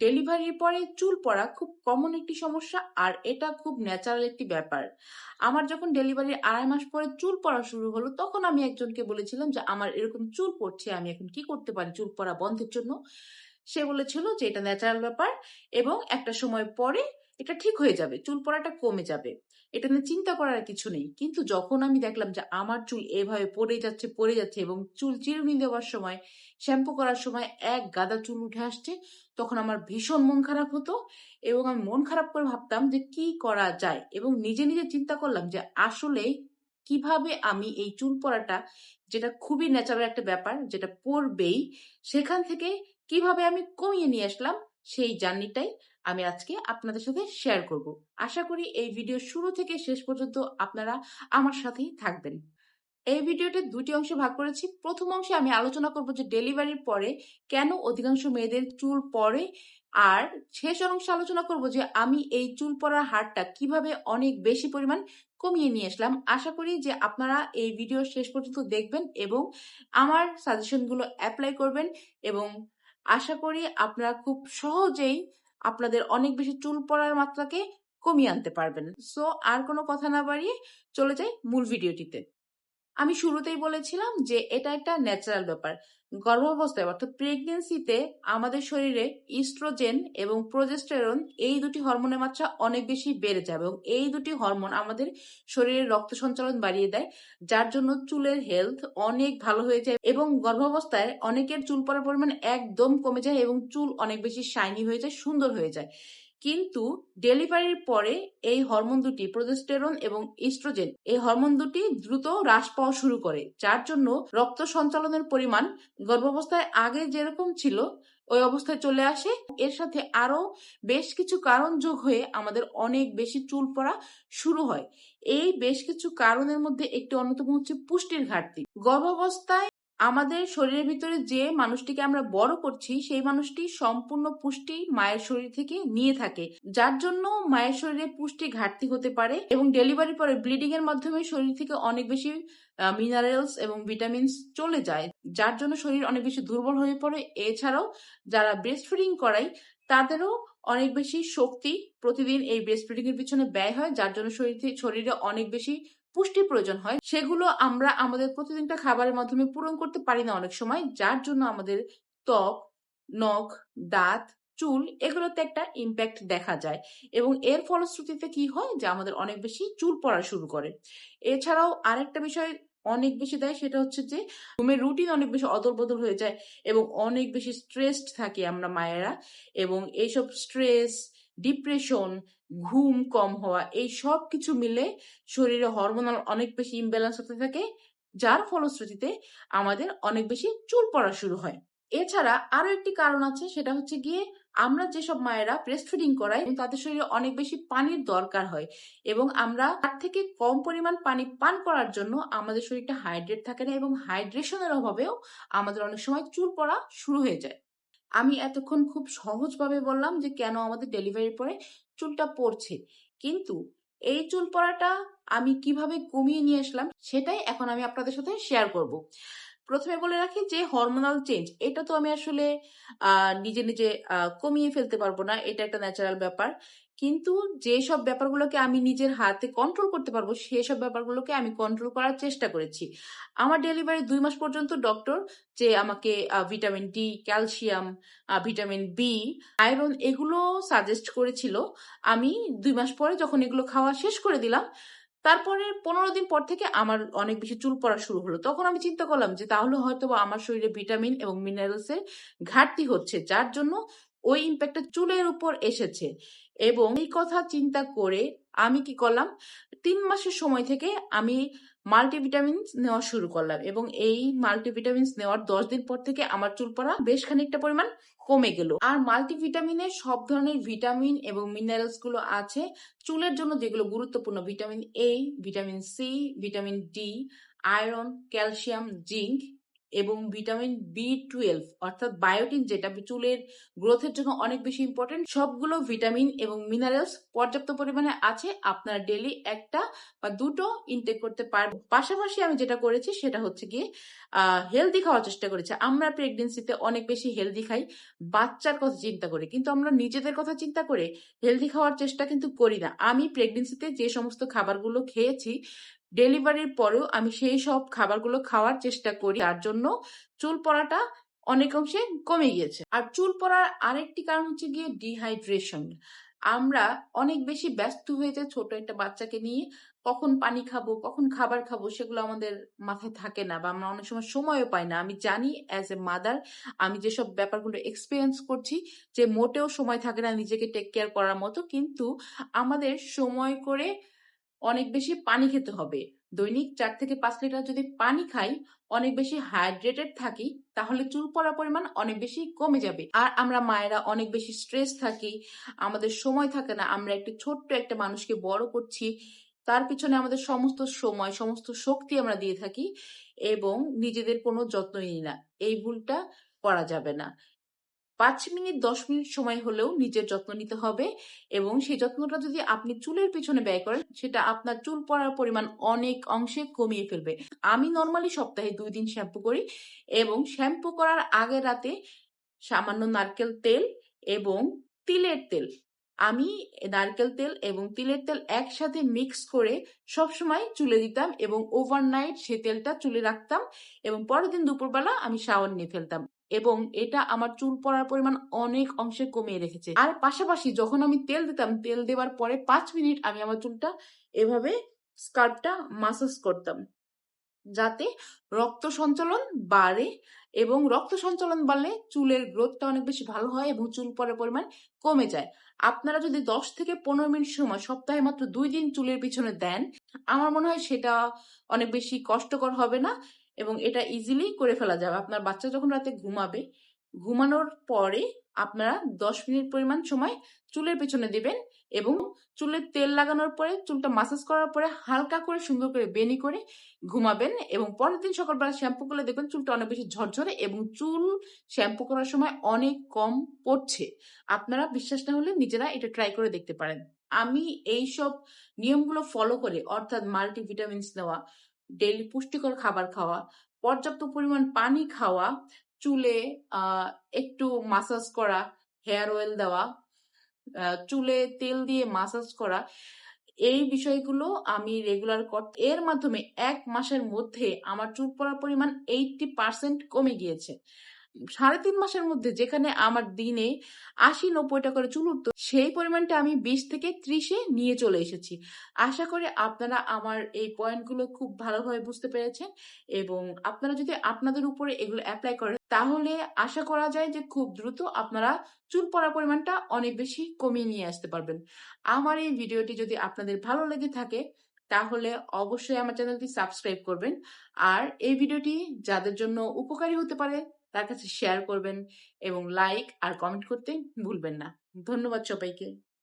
ডেলিভারির পরে চুল পড়া খুব কমন একটি সমস্যা, আর এটা খুব ন্যাচারাল একটি ব্যাপার। আমার যখন ডেলিভারির আড়াই মাস পরে চুল পড়া শুরু হলো, তখন আমি একজনকে বলেছিলাম যে, আমার এরকম চুল পড়ছে, আমি এখন কি করতে পারি চুল পড়া বন্ধের জন্য? সে বলেছিল যে, এটা ন্যাচারাল ব্যাপার এবং একটা সময় পরে এটা ঠিক হয়ে যাবে, চুল পড়াটা কমে যাবে। এটা নিয়ে চিন্তা করার কিছু নেই। কিন্তু যখন আমি দেখলাম যে, আমার চুল এভাবে পড়ে যাচ্ছে পড়ে যাচ্ছে এবং চুল চিরুনি দেওয়ার সময়, শ্যাম্পু করার সময় এক গাদা চুল উঠে আসছে তখন আমার ভীষণ মন খারাপ হতো এবং আমি মন খারাপ করে ভাবতাম যে কি করা যায় এবং নিজে নিজে চিন্তা করলাম যে আসলে কীভাবে আমি এই চুল পড়াটা, যেটা খুবই ন্যাচারাল একটা ব্যাপার, যেটা পড়বেই সেখান থেকে কীভাবে আমি কমিয়ে নিয়ে আসলাম সেই জার্নিটাই আমি আজকে আপনাদের সাথে শেয়ার করব। আশা করি এই ভিডিও শুরু থেকে শেষ পর্যন্ত আপনারা আমার সাথেই থাকবেন। এই ভিডিওতে দুটি অংশে ভাগ করেছি। প্রথম অংশে আমি আলোচনা করব যে ডেলিভারির পরে কেন অধিকাংশ মেয়েদের চুল পড়ে আর শেষ অংশে আলোচনা করব যে আমি এই চুল পড়ার হারটা কীভাবে অনেক বেশি পরিমাণ কমিয়ে নিয়ে আসলাম। আশা করি যে আপনারা এই ভিডিও শেষ পর্যন্ত দেখবেন এবং আমার সাজেশনগুলো অ্যাপ্লাই করবেন এবং আশা করি আপনারা খুব সহজেই আপনাদের অনেক বেশি চুল পড়ার মাত্রাকে কমিয়ে আনতে পারবেন। সো আর কোনো কথা না বাড়িয়ে চলে যাই মূল ভিডিওটিতে। আমি শুরুতেই বলেছিলাম যে এটা একটা ন্যাচারাল ব্যাপার। গর্ভাবস্থায় অর্থাৎ প্রেগনেন্সিতে আমাদের শরীরে ইস্ট্রোজেন এবং প্রোজেস্টেরন এই দুটি হরমোনের মাত্রা অনেক বেশি বেড়ে যায় এবং এই দুটি হরমোন আমাদের শরীরের রক্ত সঞ্চালন বাড়িয়ে দেয়, যার জন্য চুলের হেলথ অনেক ভালো হয়ে যায় এবং গর্ভাবস্থায় অনেকের চুল পড়ার পরিমাণ একদম কমে যায় এবং চুল অনেক বেশি শাইনি হয়ে যায়, সুন্দর হয়ে যায়। কিন্তু ডেলিভারির পরে এই হরমোন দুটি, প্রোজেস্টেরন এবং ইস্ট্রোজেন, এই হরমোন দুটি দ্রুত হ্রাস পাওয়া শুরু করে, যার জন্য রক্ত সঞ্চালনের পরিমাণ গর্ভাবস্থায় আগে যেরকম ছিল ওই অবস্থায় চলে আসে। এর সাথে আরও বেশ কিছু কারণ যোগ হয়ে আমাদের অনেক বেশি চুল পড়া শুরু হয়। এই বেশ কিছু কারণের মধ্যে একটি অন্যতম হচ্ছে পুষ্টির ঘাটতি। গর্ভাবস্থায় আমাদের শরীরের ভিতরে যে মানুষটিকে আমরা বড় করছি, সেই মানুষটি সম্পূর্ণ পুষ্টি মায়ের শরীর থেকে নিয়ে থাকে। যার জন্য মায়ের শরীরে পুষ্টি ঘাটতি হতে পারে এবং ডেলিভারি পরে ব্লিডিং এর মাধ্যমে শরীর থেকে অনেক বেশি মিনারেলস এবং ভিটামিনস চলে যায়, যার জন্য শরীর অনেক বেশি দুর্বল হয়ে পড়ে। এছাড়াও যারা ব্রেস্ট ফিডিং করায়, তাদেরও অনেক বেশি শক্তি প্রতিদিন এই ব্রেস্ট ফিডিং এর পিছনে ব্যয় হয়, যার জন্য শরীর শরীরে অনেক বেশি পুষ্টির প্রয়োজন হয়, সেগুলো আমরা আমাদের প্রতিদিনটা খাবারের মাধ্যমে পূরণ করতে পারি না অনেক সময়। যার জন্য আমাদের ত্বক, নখ, দাঁত, চুল এগুলোতে একটা ইম্প্যাক্ট দেখা যায় এবং এর ফলশ্রুতিতে কি হয় যে আমাদের অনেক বেশি চুল পড়া শুরু করে। এছাড়াও আরেকটা বিষয় অনেক বেশি দেয়, সেটা হচ্ছে যে ঘুমের রুটিন অনেক বেশি অদল বদল হয়ে যায় এবং অনেক বেশি স্ট্রেসড থাকি আমরা মায়েরা এবং এইসব স্ট্রেস ডিপ্রেশন ঘুম কম হওয়া, এই সব কিছু মিলে শরীরে হরমোনাল অনেক বেশি ইমব্যালেন্স হতে থাকে, যার ফলশ্রুতিতে আমাদের অনেক বেশি চুল পড়া শুরু হয়। এছাড়া আরও একটি কারণ আছে, সেটা হচ্ছে গিয়ে আমরা যেসব মায়েরা ব্রেস্ট ফিডিং করাই, তাদের শরীরে অনেক বেশি পানির দরকার হয় এবং আমরা তার থেকে কম পরিমাণ পানি পান করার জন্য আমাদের শরীরটা হাইড্রেট থাকে না এবং হাইড্রেশনের অভাবেও আমাদের অনেক সময় চুল পড়া শুরু হয়ে যায়। আমি এতক্ষণ খুব সহজভাবে বললাম যে কেন আমাদের ডেলিভারি পরে চুলটা পড়ছে কিন্তু এই চুল পড়াটা আমি কীভাবে কমিয়ে নিয়ে আসলাম সেটাই এখন আমি আপনাদের সাথে শেয়ার করব। প্রথমে বলে রাখি যে হরমোনাল চেঞ্জ এটা তো আমি আসলে নিজে নিজে কমিয়ে ফেলতে পারব না, এটা একটা ন্যাচারাল ব্যাপার। কিন্তু যেসব ব্যাপারগুলোকে আমি নিজের হাতে কন্ট্রোল করতে পারব, সেসব ব্যাপারগুলোকে আমি কন্ট্রোল করার চেষ্টা করেছি। আমার ডেলিভারি দুই মাস পর্যন্ত ডক্টর যে আমাকে vitamin D calcium vitamin B iron এগুলো সাজেস্ট করেছিল। আমি দুই মাস পরে যখন এগুলো খাওয়া শেষ করে দিলাম, তারপরে পনেরো দিন পর থেকে আমার অনেক বেশি চুল পড়া শুরু হলো। তখন আমি চিন্তা করলাম যে তাহলে হয়তো আমার শরীরে ভিটামিন এবং মিনারেলসের ঘাটতি হচ্ছে, যার জন্য ওই ইম্প্যাক্টটা চুলের উপর এসেছে। এবং এই কথা চিন্তা করে আমি কি করলাম? তিন মাসের সময় থেকে আমি মাল্টিভিটামিনস নেওয়া শুরু করলাম এবং এই মাল্টিভিটামিনস নেওয়ার দশ দিন পর থেকে আমার চুল পড়া বেশ খানিকটা পরিমাণ কমে গেল। আর মাল্টিভিটামিনে সব ধরনের ভিটামিন এবং মিনারেলসগুলো আছে। চুলের জন্য যেগুলো গুরুত্বপূর্ণ vitamin A vitamin C vitamin D iron calcium zinc এবং ভিটামিন বি টুয়েলভ অর্থাৎ বায়োটিন যেটা চুলের গ্রোথের জন্য অনেক বেশি ইম্পর্টেন্ট সবগুলো ভিটামিন এবং মিনারেলস পর্যাপ্ত পরিমাণে আছে, আপনার ডেলি একটা বা দুটো ইনটেক করতে পারব পাশাপাশি আমি যেটা করেছি সেটা হচ্ছে গিয়ে হেলদি খাওয়ার চেষ্টা করেছি। আমরা প্রেগনেন্সিতে অনেক বেশি হেলদি খাই, বাচ্চার কথা চিন্তা করে, কিন্তু আমরা নিজেদের কথা চিন্তা করে হেলদি খাওয়ার চেষ্টা কিন্তু করি না। আমি প্রেগনেন্সিতে যে সমস্ত খাবারগুলো খেয়েছি ডেলিভারির পরেও আমি সেই সব খাবারগুলো খাওয়ার চেষ্টা করি। তার জন্য চুল পড়াটা অনেক অংশে কমে গিয়েছে। আর চুল পড়ার আরেকটি কারণ হচ্ছে গিয়ে ডিহাইড্রেশন আমরা অনেক বেশি ব্যস্ত হয়ে যাই ছোট একটা বাচ্চাকে নিয়ে কখন পানি খাব, কখন খাবার খাব সেগুলো আমাদের মাথায় থাকে না বা আমরা অনেক সময় সময়ও পাই না। আমি জানি অ্যাজ এ মাদার আমি যেসব ব্যাপারগুলো এক্সপিরিয়েন্স করছি যে মোটেও সময় থাকে না নিজেকে টেক কেয়ার করার মতো। কিন্তু আমাদের সময় করে অনেক বেশি পানি খেতে হবে। দৈনিক চার থেকে পাঁচ লিটার যদি পানি খাই, অনেক বেশি হাইড্রেটেড থাকি, তাহলে চুল পড়ার পরিমাণ অনেক বেশি কমে যাবে। আর আমরা মায়েরা অনেক বেশি স্ট্রেস থাকি, আমাদের সময় থাকে না, আমরা একটি ছোট্ট একটা মানুষকে বড় করছি, তার পিছনে আমাদের সমস্ত সময়, সমস্ত শক্তি আমরা দিয়ে থাকি এবং নিজেদের কোনো যত্ন নিই না। এই ভুলটা করা যাবে না। পাঁচ মিনিট, দশ মিনিট সময় হলেও নিজের যত্ন নিতে হবে এবং সেই যত্নটা যদি আপনি চুলের পিছনে ব্যয় করেন, সেটা আপনার চুল পড়ার পরিমাণ অনেক অংশে কমিয়ে ফেলবে। আমি নর্মালি সপ্তাহে দুই দিন শ্যাম্পু করি এবং শ্যাম্পু করার আগে রাতে সামান্য নারকেল তেল এবং তিলের তেল। আমি নারকেল তেল এবং তিলের তেল একসাথে মিক্স করে সবসময় চুলে দিতাম এবং ওভারনাইট সে তেলটা চুলে রাখতাম এবং পরের দিন দুপুরবেলা আমি শাওয়ার নিয়ে ফেলতাম। এবং এটা আমার চুল পড়ার পরিমাণ অনেক অংশে কমিয়ে রেখেছে। আর পাশাপাশি যখন আমি তেল দিতাম, তেল দেওয়ার পরে পাঁচ মিনিট আমি আমার চুলটা এভাবে স্কার্পটা মাসাজ করতাম। যাতে রক্ত সঞ্চালন বাড়ে এবং রক্ত সঞ্চালন বাড়লে চুলের গ্রোথটা অনেক বেশি ভালো হয় এবং চুল পড়ার পরিমাণ কমে যায়। আপনারা যদি দশ থেকে পনেরো মিনিট সময়, সপ্তাহে মাত্র দুই দিন চুলের পিছনে দেন, আমার মনে হয় সেটা অনেক বেশি কষ্টকর হবে না। এবং এটা ইজিলি করে ফেলা যাবে। আপনার বাচ্চা যখন রাতে ঘুমাবে, ঘুমানোর পরে আপনারা দশ মিনিট পরিমাণ সময় চুলের পেছনে দিবেন এবং চুলের তেল লাগানোর পরে, চুলটা মাসাজ করার পরে হালকা করে সুন্দর করে বেনি করে ঘুমাবেন এবং পরের দিন সকালবেলা শ্যাম্পু করলে দেখবেন চুলটা অনেক বেশি ঝরঝরে এবং চুল শ্যাম্পু করার সময় অনেক কম পড়ছে। আপনারা বিশ্বাস না হলে নিজেরা এটা ট্রাই করে দেখতে পারেন। আমি এই সব নিয়মগুলো ফলো করে, অর্থাৎ মাল্টিভিটামিনস নেওয়া ডেইলি পুষ্টিকর খাবার খাওয়া, পর্যাপ্ত পরিমাণ পানি খাওয়া, চুলে একটু মাসাজ করা হেয়ার অয়েল দেওয়া চুলে তেল দিয়ে মাসাজ করা, এই বিষয়গুলো আমি রেগুলার কর, এর মাধ্যমে এক মাসের মধ্যে আমার চুল পড়ার পরিমাণ এইটটি পার্সেন্ট কমে গিয়েছে। সাড়ে তিন মাসের মধ্যে যেখানে আমার দিনে আশি নব্বইটা করে চুল উঠতো, সেই পরিমাণটা আমি বিশ থেকে ত্রিশে নিয়ে চলে এসেছি। আশা করি আপনারা আমার এই পয়েন্টগুলো খুব ভালোভাবে বুঝতে পেরেছেন এবং আপনারা যদি আপনাদের উপরে এগুলো অ্যাপ্লাই করেন, তাহলে আশা করা যায় যে খুব দ্রুত আপনারা চুল পড়ার পরিমাণটা অনেক বেশি কমিয়ে নিয়ে আসতে পারবেন। আমার এই ভিডিওটি যদি আপনাদের ভালো লেগে থাকে, তাহলে অবশ্যই আমার চ্যানেলটি সাবস্ক্রাইব করবেন। আর এই ভিডিওটি যাদের জন্য উপকারী হতে পারে তার কাছে শেয়ার করবেন এবং লাইক আর কমেন্ট করতে ভুলবেন না। ধন্যবাদ সবাইকে।